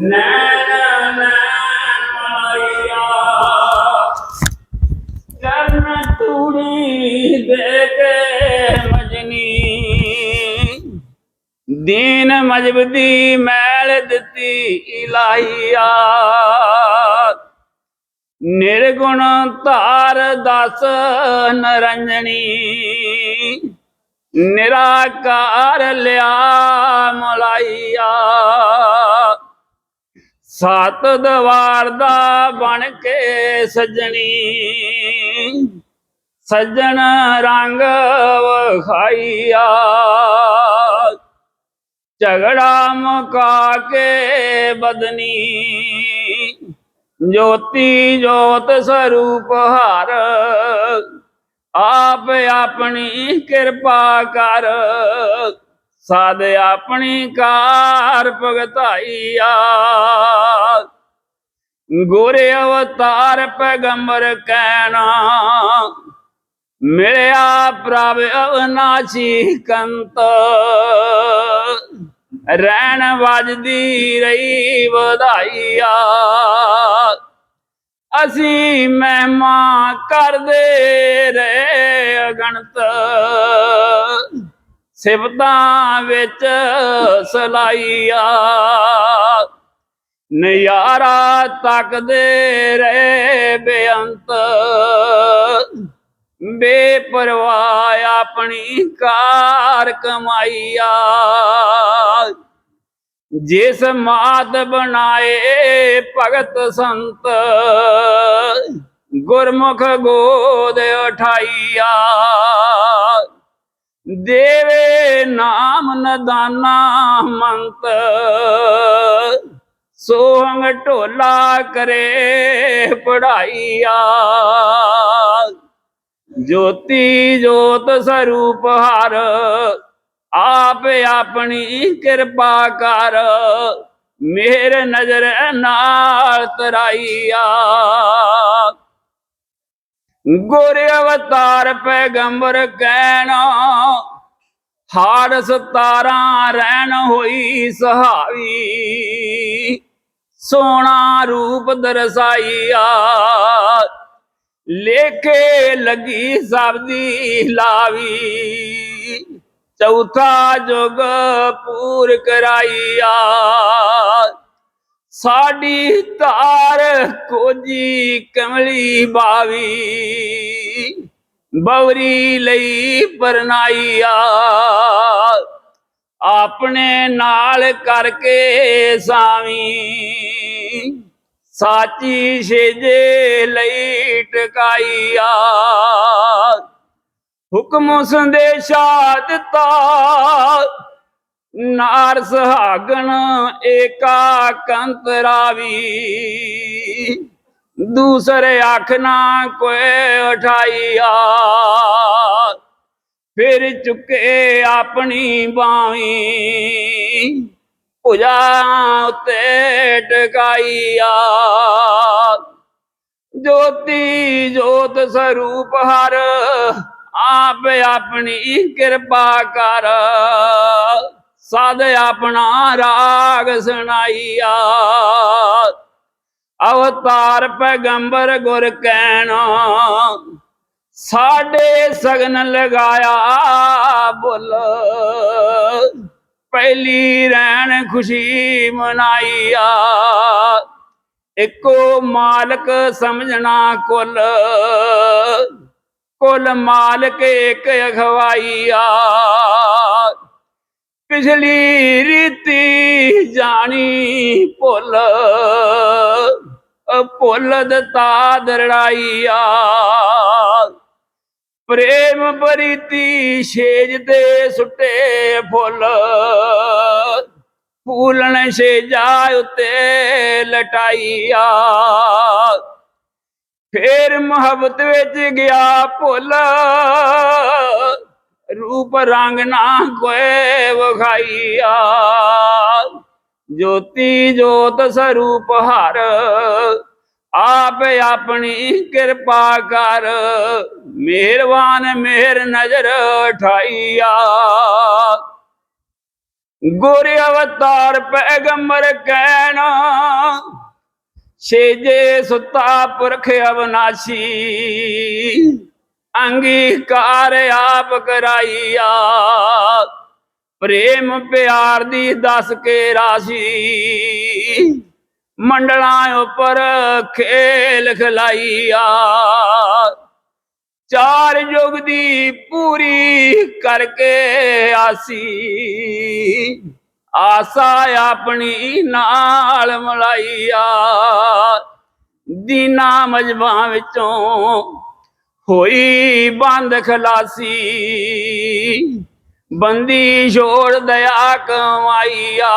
ਨੈਣ ਨੈਣ ਮਾਇਆ ਤੂੜੀ ਦੇ ਮਜਨੀ ਦੀਨ ਮਜਬਦੀ ਮੈਲ ਦਿੱਤੀ ਇਲਾਹੀਆ ਨਿਰਗੁਣ ਧਾਰ ਦਸ ਨਰੰਜਣੀ ਨਿਰਾਕਾਰ ਲਿਆ ਮਲਾਈਆ ਸਤ ਦਵਾਰ ਦਾ ਬਣ ਕੇ ਸਜਣੀ। ਸੱਜਣ ਰੰਗ ਵਖਾਈਆ। ਝਗੜਾ ਮੁਕਾ ਕੇ ਬਦਨੀ। ਜੋਤੀ ਜੋਤ ਸਰੂਪ ਹਰ। ਆਪ ਆਪਣੀ ਕਿਰਪਾ ਕਰ। ਸਾਧ ਆਪਣੀ ਕਾਰ ਭਗਤਾਈਆ ਗੋਰੇ ਅਵਤਾਰ ਪੈਗੰਬਰ ਕਹਿਣਾ, ਮਿਲਿਆ ਪ੍ਰਭ ਅਵਨਾਸ਼ੀ ਕੰਤ। ਰਹਿਣ ਵਜਦੀ ਰਹੀ ਵਧਾਈਆ ਅਸੀਂ ਮਹਿਮਾ ਕਰਦੇ ਰਹੇ ਅਗਣਤ। ਸਿਫਤਾਂ ਵਿੱਚ ਸਲਾਈਆ। ਨਿਆਰਾ ਤੱਕਦੇ ਰਹੇ ਬੇਅੰਤ। ਬੇਪਰਵਾਹ ਆਪਣੀ ਕਾਰ ਕਮਾਈਆ। ਜਿਸ ਮਾਤ ਬਣਾਏ ਭਗਤ ਸੰਤ, ਗੁਰਮੁਖ ਗੋਦ ਉਠਾਈਆ। ਦੇਵੇ ਨਾਮ ਨਦਾਨਾ ਮੰਤ। ਸੋਹੰਗ ਢੋਲਾ ਕਰੇ ਪੜਾਈਆ। ਜੋਤੀ ਜੋਤ ਸਰੂਪ ਹਰ, ਆਪ ਆਪਣੀ ਕਿਰਪਾ ਕਰ। ਮੇਰ ਨਜ਼ਰ ਨਾਲ ਤਰਾਈਆ। ਗੋਰੇ ਅਵਤਾਰ ਪੈਗੰਬਰ ਕਹਿਣਾ ਹਾਰ ਸਤਾਰਾਂ ਰਹਿਣ ਹੋਈ ਸਹਾਵੀ। ਸੋਹਣਾ ਰੂਪ ਦਰਸਾਈਆ, ਲੇਖੇ ਲੱਗੀ ਸਭ ਦੀ ਲਾਵੀ। ਚੌਥਾ ਜੁਗ ਪੂਰ ਕਰਾਈਆ ਸਾਡੀ ਧਾਰ ਕੋਜੀ ਕਮਲੀ ਬਾਵੀ। ਬਵਰੀ ਲਈ ਪਰਨਾਈਆ। ਆਪਣੇ ਨਾਲ ਕਰਕੇ ਸਾਵੀ। ਸਾਚੀ ਛੇਜੇ ਲਈ ਟਕਾਈਆ। ਹੁਕਮ ਸੰਦੇਸ਼ਾ ਦਿੱਤਾ। ਨਾਰ ਸੁਹਾਗਣ ਏਕਾ ਕੰਤ ਰਾਵੀ ਦੂਸਰੇ ਅੱਖ ਨਾ ਕੋਏ ਉਠਾਈਆ ਫਿਰ ਚੁੱਕੇ ਆਪਣੀ ਬਾਵੀ ਭੁਜਾ ਉਤੇ ਟਕਾਈਆ ਜੋਤੀ ਜੋਤ ਸਰੂਪ ਹਰ, ਆਪ ਆਪਣੀ ਕਿਰਪਾ ਕਰ। ਸਦ ਆਪਣਾ ਰਾਗ ਸੁਣਾਈਆ। ਅਵਤਾਰ ਪੈਗੰਬਰ ਗੁਰ ਕਹਿਣਾ, ਸਾਡੇ ਸਗਨ ਲਗਾਇਆ ਬੁੱਲ। ਪਹਿਲੀ ਰਹਿਣ ਖੁਸ਼ੀ ਮਨਾਈਆ। ਇੱਕੋ ਮਾਲਕ ਸਮਝਣਾ ਕੁੱਲ। ਕੁੱਲ ਮਾਲਕ ਇੱਕ ਅਖਵਾਈਆ। ਪਿਛਲੀ ਰੀਤੀ ਜਾਣੀ ਭੁੱਲ ਭੁੱਲ ਦਤਾ ਦਰੜਾਈਆ। ਪ੍ਰੇਮ ਬਰੀਤੀ ਛੇਜ ਤੇ ਸੁੱਟੇ ਫੁੱਲ, ਫੂਲਣ ਛੇਜਾ ਉਤੇ ਲਟਾਈਆ। ਫੇਰ ਮੁਹੱਬਤ ਵਿੱਚ ਗਿਆ ਭੁੱਲ ਰੂਪ ਰੰਗ ਨਾ ਕੋਏ ਵਖਾਈਆ। ਜੋਤੀ ਜੋਤ ਸਰੂਪ ਹਰ, ਆਪ ਆਪਣੀ ਕਿਰਪਾ ਕਰ। ਮਿਹਰਬਾਨ ਮਿਹਰ ਨਜ਼ਰ ਠਾਈਆ ਗੋਰੇ ਅਵਤਾਰ ਪੈਗੰਬਰ ਕਹਿਣਾ ਛੇਜੇ ਸੁੱਤਾ ਪੁਰਖ ਅਵਨਾਸ਼ੀ। ਅੰਗੀਕਾਰ ਆਪ ਕਰਾਈਆ। ਪ੍ਰੇਮ ਪਿਆਰ ਦੀ ਦੱਸ ਕੇ ਰਾਸ਼ੀ ਮੰਡਲਾਂ ਉੱਪਰ ਖੇਲ ਖਲਾਈਆ। ਚਾਰ ਯੁਗ ਦੀ ਪੂਰੀ ਕਰਕੇ ਆਸੀ। ਆਸਾ ਆਪਣੀ ਨਾਲ ਮਲਾਈਆ। ਦੀਨਾ ਮਜਬਾਂ ਵਿੱਚੋਂ ਹੋਈ ਬੰਦ ਖਲਾਸੀ, ਬੰਦੀ ਛੋੜ ਦਇਆ ਕਮਾਈਆ।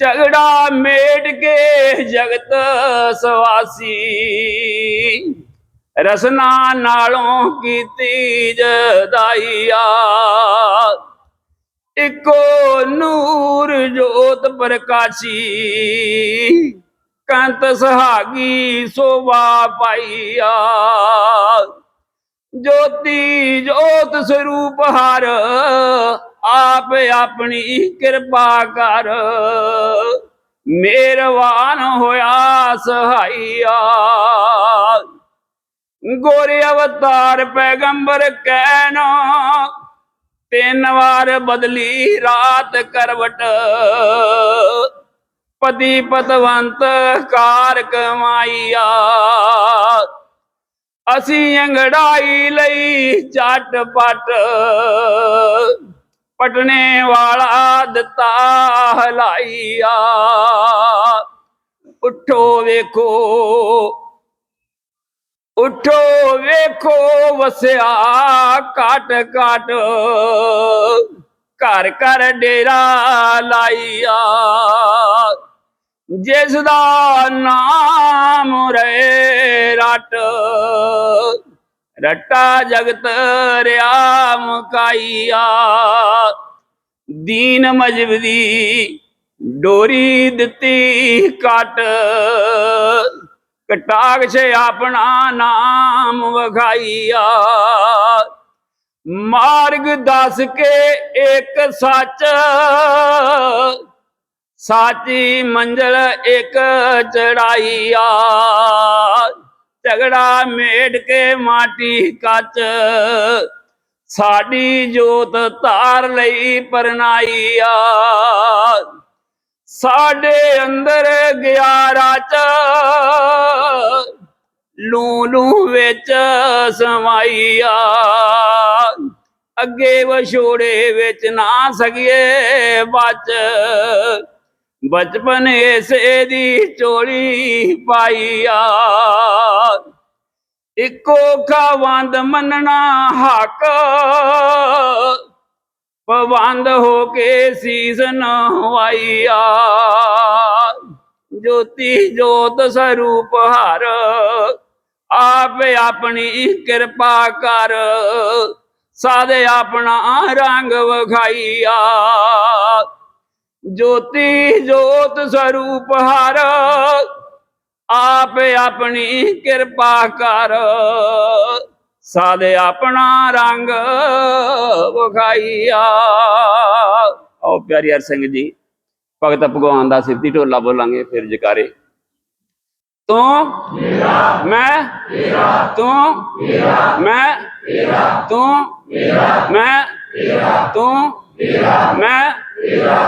ਝਗੜਾ ਮੇਟ ਕੇ ਜਗਤ ਸਵਾਸੀ। ਰਸਨਾ ਨਾਲੋਂ ਕੀਤੀ ਜਦਾਈਆ ਇੱਕੋ ਨੂਰ ਜੋਤ ਪ੍ਰਕਾਸ਼ੀ। ਕੰਤ ਸੁਹਾਗੀ ਸੋਭਾ ਪਾਈਆ ਜੋਤੀ ਜੋਤ ਸਰੂਪ ਹਰ ਆਪ ਆਪਣੀ ਕਿਰਪਾ ਕਰ। ਮੇਰਵਾਨ ਹੋਇਆ ਸਹਾਈਆ। ਗੋਰੇ ਅਵਤਾਰ ਪੈਗੰਬਰ ਕਹਿਣਾ ਤਿੰਨ ਵਾਰ ਬਦਲੀ ਰਾਤ ਕਰਵਟ। ਪਤੀ ਪਤਵੰਤ ਕਾਰ ਕਮਾਈਆ ਅਸੀਂ ਅੰਗੜਾਈ ਲਈ ਝਟ ਪਟ ਪਟਨੇ ਵਾਲਾ ਦਿੱਤਾ ਹਲਾਈਆ ਉਠੋ ਵੇਖੋ ਉਠੋ ਵੇਖੋ ਵਸਿਆ ਕਾਟ ਕਾਟ ਘਰ ਘਰ ਡੇਰਾ ਲਾਈਆ ਜਿਸ ਦਾ ਨਾਮ ਰੇ ਰਟ। ਰਟਾ ਜਗਤ ਰਿਆ ਮੁਕਾਈਆ ਦੀਨ ਮਜਬਦੀ ਡੋਰੀ ਦਿੱਤੀ ਕੱਟ। ਕਟਾਕਸ਼ ਆਪਣਾ ਨਾਮ ਵਖਾਈਆ। ਮਾਰਗ ਦੱਸ ਕੇ ਇੱਕ ਸੱਚ। ਸਾਚੀ ਮੰਜ਼ਲ ਇੱਕ ਚੜਾਈਆ ਝਗੜਾ ਮੇੜ ਕੇ ਮਾਟੀ ਕੱਚ। ਸਾਡੀ ਜੋਤ ਧਾਰ ਲਈ ਪਰਨਾਈਆ ਸਾਡੇ ਅੰਦਰ ਗਿਆ ਰਾਚ ਲੂ ਲੂ ਵਿੱਚ ਸਮਾਈਆ ਅੱਗੇ ਵਿਛੋੜੇ ਵਿੱਚ ਨਾ ਸਕੀਏ ਬਚ। ਬਚਪਨ ਇਸੇ ਦੀ ਚੋਲੀ ਪਾਈਆ ਇੱਕੋ ਖਾਵੰਦ ਮੰਨਣਾ ਹੱਕ, ਪਵੰਦ ਹੋ ਕੇ ਸੀਸ ਨਵਾਈਆ ਜੋਤੀ ਜੋਤ ਸਰੂਪ ਹਰ, ਆਪ ਆਪਣੀ ਕਿਰਪਾ ਕਰ, ਸਾਦੇ ਆਪਣਾ ਰੰਗ ਵਖਾਈਆ ਜੋਤੀ ਜੋਤ ਸਰੂਪ ਹਰ, ਆਪ ਆਪਣੀ ਕਿਰਪਾ ਕਰ। ਸਾਦੇ ਆਪਣਾ ਰੰਗ ਵਿਖਾਈਆ। ਆਓ ਪਿਆਰੀ ਹਰ ਸਿੰਘ ਜੀ, ਭਗਤ ਭਗਵਾਨ ਦਾ ਸਿੱਧੀ ਢੋਲਾ ਬੋਲਾਂਗੇ ਫਿਰ ਜਕਾਰੇ। ਤੂੰ ਮੇਰਾ ਮੈਂ ਤੇਰਾ ਤੂੰ ਮੇਰਾ ਮੈਂ ਤੇਰਾ ਤੂੰ ਮੇਰਾ ਮੈਂ ਤੇਰਾ ਤੂੰ ਮੇਰਾ ਮੈਂ ਤੇਰਾ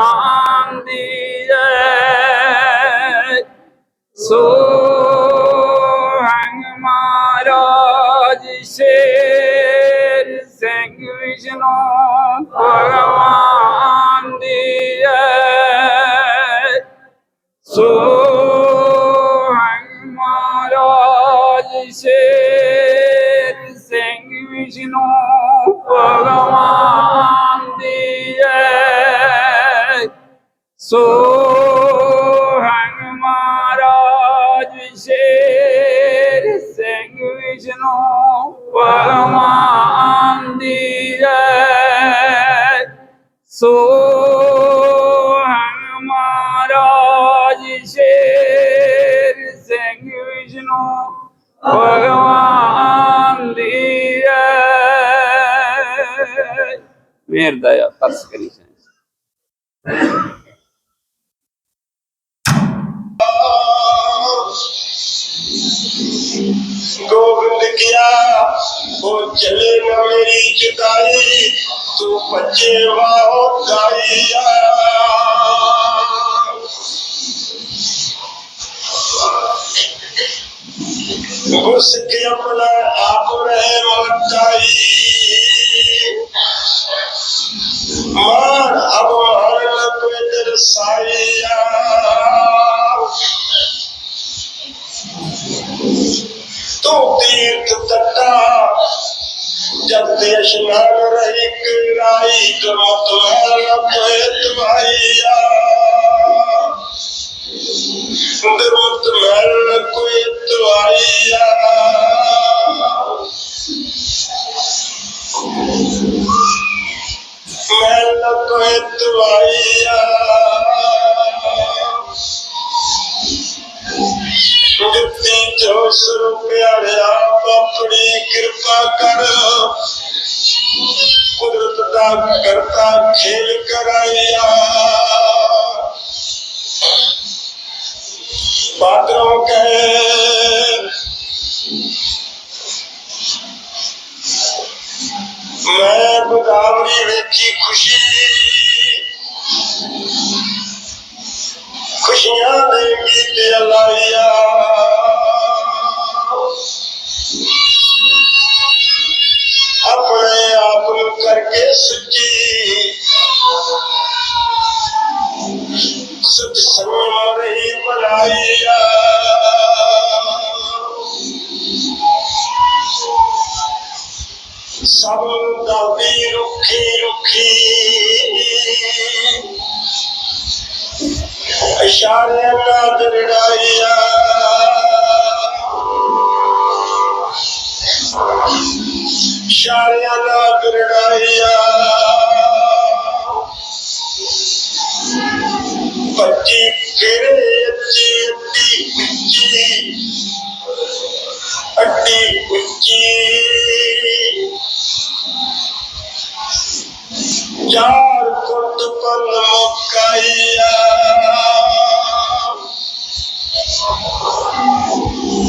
ਸੋ किया वो चले न मेरी जुदाई तू बच्चे वाहो गाइया उसके अपना आप रहे मताई मार अब हर कोई दरसाइया ਤੋਂ ਤੀਰਥ ਤੱਟਾ ਜਬ ਦੇਸ਼ ਨਾਲ ਰਹੀ ਕਰਾਈ ਕਰਮਤ ਮੈਂ ਬਗਾਵਰੀ ਵੇਖੀ ਖੁਸ਼ੀ ਖੁਸ਼ੀਆਂ ਦੇ ਗੀਤ ਲਾਇਆ ਆਪਣੇ ਆਪ ਨੂੰ ਕਰਕੇ ਸੁੱਚੀ ਸੁਚ ਸੰਗਮ ਰਹੀ ਸਭ ਦਾਦੀ ਰੁੱਖੀ ਰੁੱਖੀ। ਇਸ਼ਾਰੇ ਨਾਲ ਦਰੜਾਈਆ ਇਸ਼ਾਰਿਆਂ ਨਾਲ ਦਰੜਾਈਆ ਬੱਚੀ ਕਿਹੜੇ ਅੱਛੀ ਅੱਡੀ ਅੱਡੀ ਉੱਚੀ। ਚਾਰ ਕੁੰਡ ਪਨ ਮੁਕਾਈਆ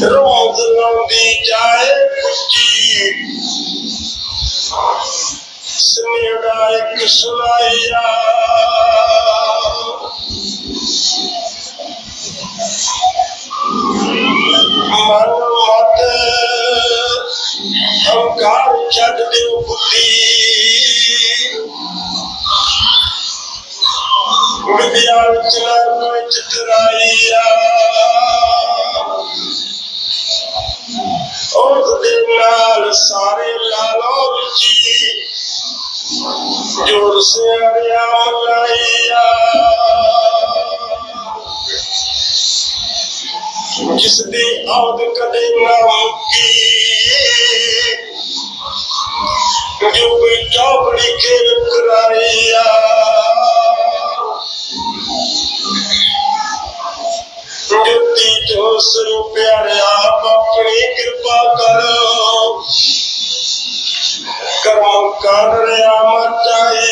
ਰੋਜ਼ ਲਾਉਂਦੀ ਜਾਏ ਪੁੱਜੀ ਇੱਕ ਸੁਣਾਈਆ ਮਨ ਵਿਦਿਆ ਵਿੱਚ ਨਾ ਕੋਈ ਚਤਰਾਈਆ ਉਸ ਦੇ ਨਾਲ ਸਾਰੇ ਲਾਲੋ ਰੁਚੀ ਜੋਰ ਸਿਆਰਿਆ ਮਲਾਈਆ ਜਿਸ ਦੀ ਆਦ ਕਦੇ ਨਾ ਮੁੱਕੀ ਜੋ ਕੋਈ ਚੌਪੜੀ ਖੇਲ ਕਰਾਈਆ। ਜੁੱਤੀ ਜੋ ਸਰੂ ਪਿਆਰਿਆ ਆਪਣੀ ਕਿਰਪਾ ਕਰੋ। ਕਰਮ ਕਰ ਰਿਆ ਮਚਾਈਆ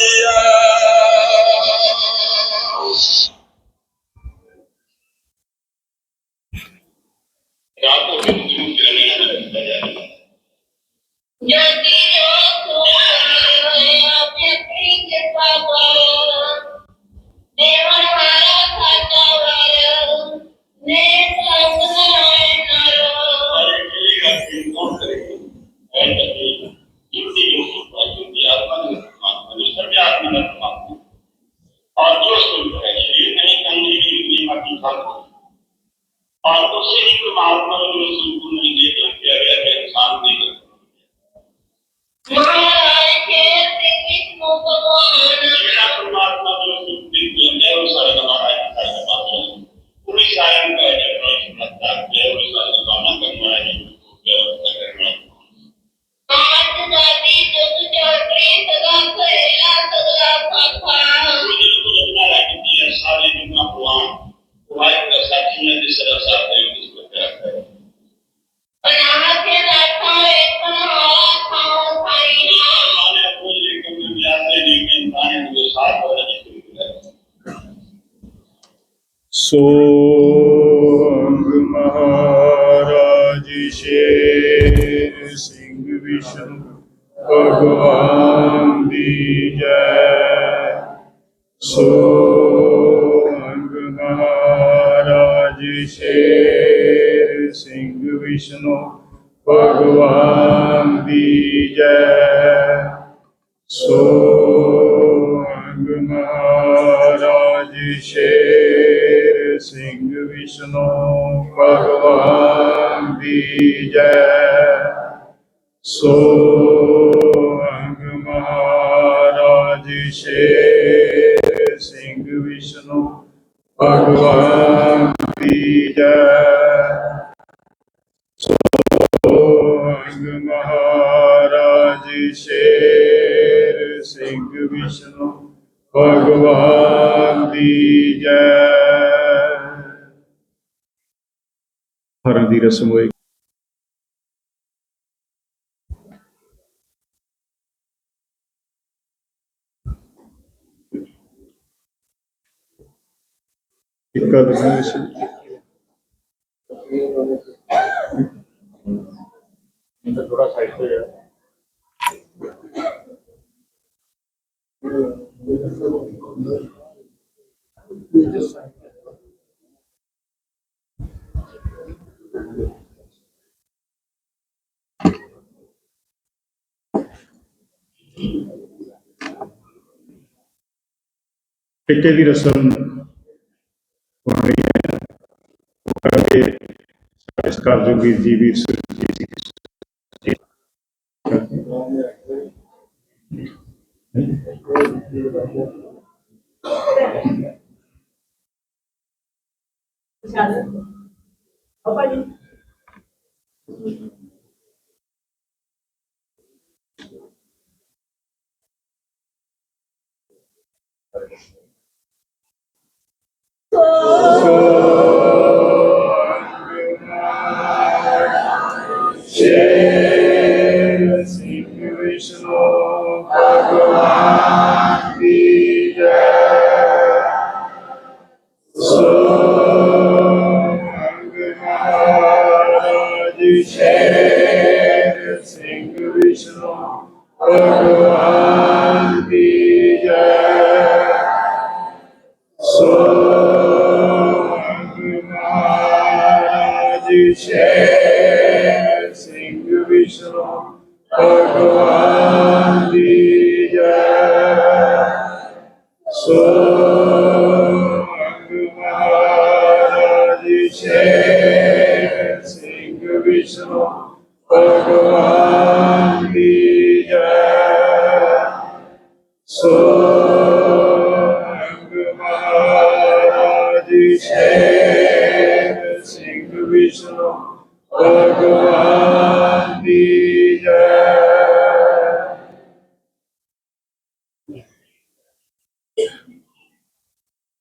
ਸ਼ੇਰ ਸਿੰਘ ਵਿਸ਼ਨੂੰ ਭਗਵਾਨ ਦੀ ਜੈ। ਸੋਹੰਗ ਮਹਾਰਾਜ ਸ਼ੇਰ ਸਿੰਘ ਵਿਸ਼ਨੂੰ ਭਗਵਾਨ ਦੀ ਜੈ। ਸੋ ਮਹਾਰਾਜ ਸ਼ੇਰ ਸਿੰਘ ਵਿਸ਼ਨੂੰ ਭਗਵਾਨ ਦੀ ਜੈ ਹਰਾਂ ਦੀ ਰਸਮ ਹੋਏ ਇੱਕਾ ਦਸਵੇਂ ਸੀ ਟਿੱਕੇ ਦੀ ਰਸਮ ਹੋ ਰਹੀ ਹੈ ਕਰਕੇ ਸਾਡੇ ਸਤਿਕਾਰਯੋਗ ਵੀਰ ਜੀ ਵੀਰ ਸੁਰਜੀਤ ਸਿੰਘ ਜੀ ਸ਼ੇਰ ਮਹਾਰਾਜ ਸ਼ੇਰ ਸਿੰਘ ਵਿਸ਼ਨੂੰ ਭਗਵਾਨ ਦੀ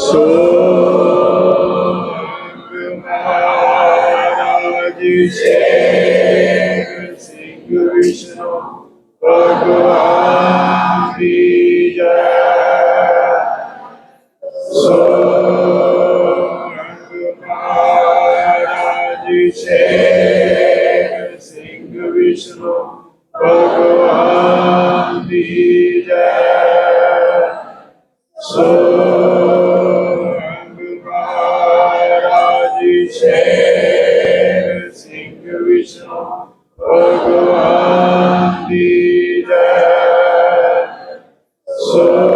ਸੋਹੰਗ ਸੋਹੰਗ